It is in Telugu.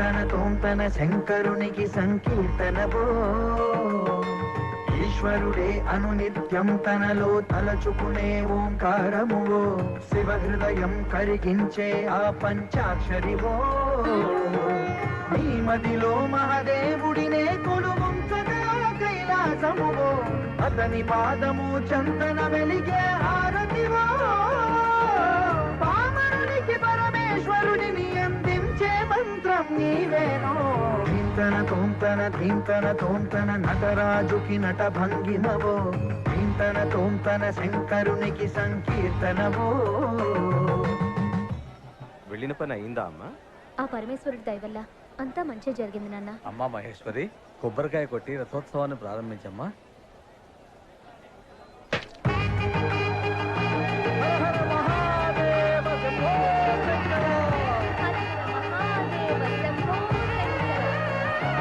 ధీంతన తోంతన శంకరునికి సంకీర్తనవో ఈశ్వరుడే అనునిత్యం తనలో తలచుకునే ఓంకారమువో. శివ హృదయం కరిగించే ఆ పంచాక్షరివో. నీ మదిలో మహాదేవుడినే కొలువుంచగా కైలాసమువో. అతని పాదము చందన వెలిగే ఆ మంత్రం నీవేనో. ధీంతన తోంతన ధీంతన తోంతన నటరాజుకి నట భంగిమవో ధీంతన తోంతన శంకరునికి సంకీర్తనవో. వెళ్ళిన పని అయిందా అమ్మా? ఆ పరమేశ్వరుడి దయ వల్ల అంతా మంచి జరిగింది నాన్న. అమ్మా మహేశ్వరి కొబ్బరికాయ కొట్టి రథోత్సవాన్ని ప్రారంభించమ్మా.